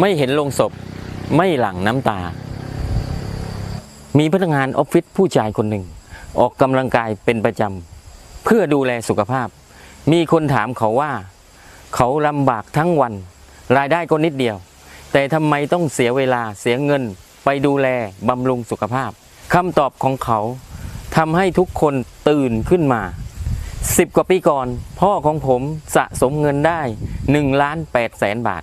ไม่เห็นลงศพไม่หลั่งน้ำตา มีพนักงานออฟฟิศผู้ชายคนหนึ่ง ออกกำลังกายเป็นประจำเพื่อดูแลสุขภาพ มีคนถามเขาว่า เขาลำบากทั้งวัน รายได้ก็นิดเดียว แต่ทำไมต้องเสียเวลาเสียเงินไปดูแลบำรุงสุขภาพคำตอบของเขาทำให้ทุกคนตื่นขึ้นมาสิบกว่าปีก่อน พ่อของผมสะสมเงินได้1ล้าน8แสนบาท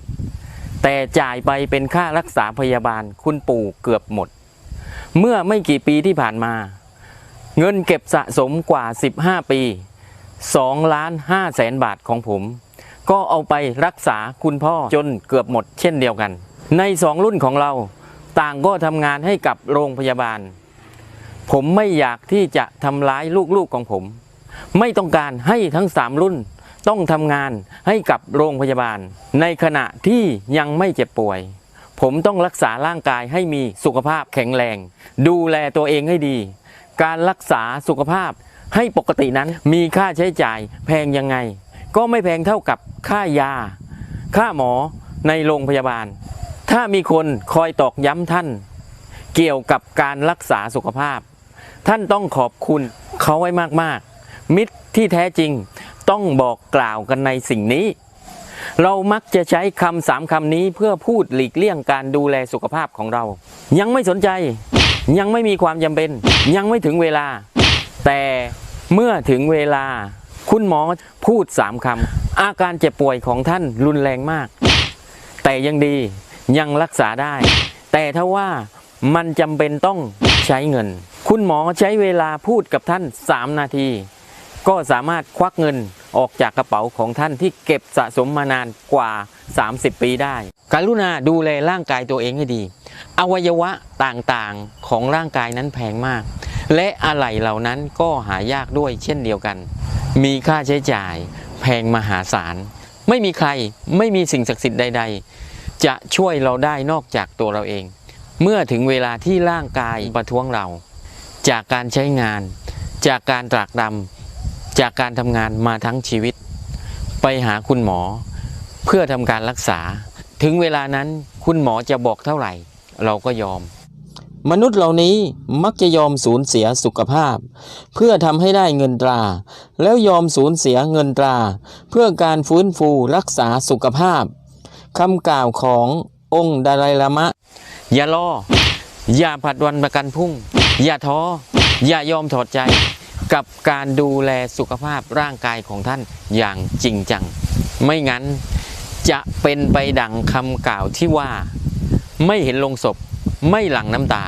แต่จ่ายไปเป็นค่ารักษาพยาบาลคุณปู่เกือบหมด เมื่อไม่กี่ปีที่ผ่านมา เงินเก็บสะสมกว่า 15 ปี2ล้าน5แสนบาทของผม ก็เอาไปรักษาคุณพ่อจนเกือบหมดเช่นเดียวกัน ในสองรุ่นของเราต่างก็ทำงานให้กับโรงพยาบาล ผมไม่อยากที่จะทำร้ายลูกๆของผม ไม่ต้องการให้ทั้งสามรุ่น ต้องทำงานให้กับโรงพยาบาล ในขณะที่ยังไม่เจ็บป่วย ผมต้องรักษาร่างกายให้มีสุขภาพแข็งแรง ดูแลตัวเองให้ดี การรักษาสุขภาพให้ปกตินั้นมีค่าใช้จ่ายแพงยังไง ก็ไม่แพงเท่ากับค่ายา ค่าหมอในโรงพยาบาล ถ้ามีคนคอยตอกย้ำท่าน เกี่ยวกับการรักษาสุขภาพ ท่านต้องขอบคุณเขาไว้มากๆ มิตรที่แท้จริง ต้องบอกกล่าวกันในสิ่งนี้ เรามักจะใช้คำสามคำนี้เพื่อพูดหลีกเลี่ยงการดูแลสุขภาพของเรา ยังไม่สนใจ ยังไม่มีความจำเป็น ยังไม่ถึงเวลา แต่เมื่อถึงเวลา คุณหมอพูดสามคำอาการเจ็บป่วยของท่านรุนแรงมาก แต่ยังดียังรักษาได้ แต่ถ้าว่ามันจำเป็นต้องใช้เงิน คุณหมอใช้เวลาพูดกับท่าน 3 นาที ก็สามารถควักเงินออกจากกระเป๋าของท่านที่เก็บสะสมมานานกว่า 30 ปีได้การุณาดูแลร่างกายตัวเองให้ดี อวัยวะต่างๆของร่างกายนั้นแพงมาก และอะไหล่เหล่านั้นก็หายากด้วยเช่นเดียวกัน มีค่าใช้จ่ายแพงมหาศาล ไม่มีใครไม่มีสิ่งศักดิ์สิทธิ์ใด ๆ จะช่วยเราได้นอกจากตัวเราเอง เมื่อถึงเวลาที่ร่างกายประท้วงเรา จากการใช้งาน จากการตรากตรำ จากการทำงานมาทั้งชีวิต ไปหาคุณหมอ เพื่อทำการรักษา ถึงเวลานั้นคุณหมอจะบอกเท่าไหร่ เราก็ยอม มนุษย์เหล่านี้มักจะยอมสูญเสียสุขภาพ เพื่อทำให้ได้เงินตรา แล้วยอมสูญเสียเงินตรา เพื่อการฟื้นฟูรักษาสุขภาพคำกล่าวขององค์ดาไลลามะ อย่ารอ อย่าผัดวันประกันพรุ่ง อย่าท้อ อย่ายอมถอดใจ กับการดูแลสุขภาพร่างกายของท่านอย่างจริงจัง ไม่งั้นจะเป็นไปดังคำกล่าวที่ว่า ไม่เห็นลงศพไม่หลั่งน้ำตา